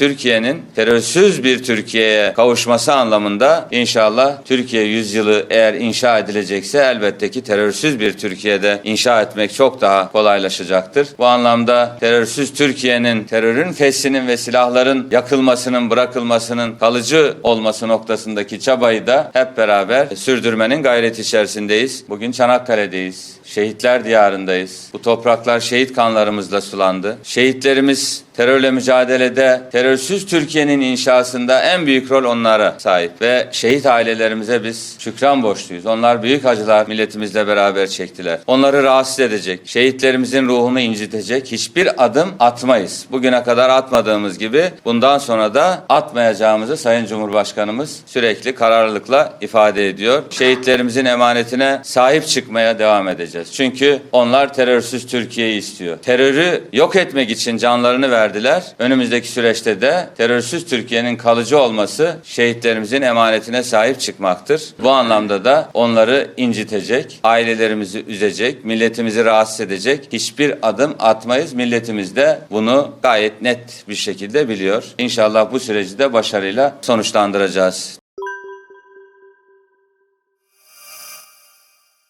Türkiye'nin terörsüz bir Türkiye'ye kavuşması anlamında inşallah Türkiye yüzyılı eğer inşa edilecekse elbette ki terörsüz bir Türkiye'de inşa etmek çok daha kolaylaşacaktır. Bu anlamda terörsüz Türkiye'nin terörün feshinin ve silahların yakılmasının, bırakılmasının kalıcı olması noktasındaki çabayı da hep beraber sürdürmenin gayreti içerisindeyiz. Bugün Çanakkale'deyiz. Şehitler diyarındayız. Bu topraklar şehit kanlarımızla sulandı. Şehitlerimiz terörle mücadelede, terörsüz Türkiye'nin inşasında en büyük rol onlara sahip. Ve şehit ailelerimize biz şükran borçluyuz. Onlar büyük acılar milletimizle beraber çektiler. Onları rahatsız edecek, şehitlerimizin ruhunu incitecek hiçbir adım atmayız. Bugüne kadar atmadığımız gibi bundan sonra da atmayacağımızı Sayın Cumhurbaşkanımız sürekli kararlılıkla ifade ediyor. Şehitlerimizin emanetine sahip çıkmaya devam edeceğiz. Çünkü onlar terörsüz Türkiye'yi istiyor. Terörü yok etmek için canlarını verdiler. Önümüzdeki süreçte de terörsüz Türkiye'nin kalıcı olması şehitlerimizin emanetine sahip çıkmaktır. Bu anlamda da onları incitecek, ailelerimizi üzecek, milletimizi rahatsız edecek hiçbir adım atmayız. Milletimiz de bunu gayet net bir şekilde biliyor. İnşallah bu süreci de başarıyla sonuçlandıracağız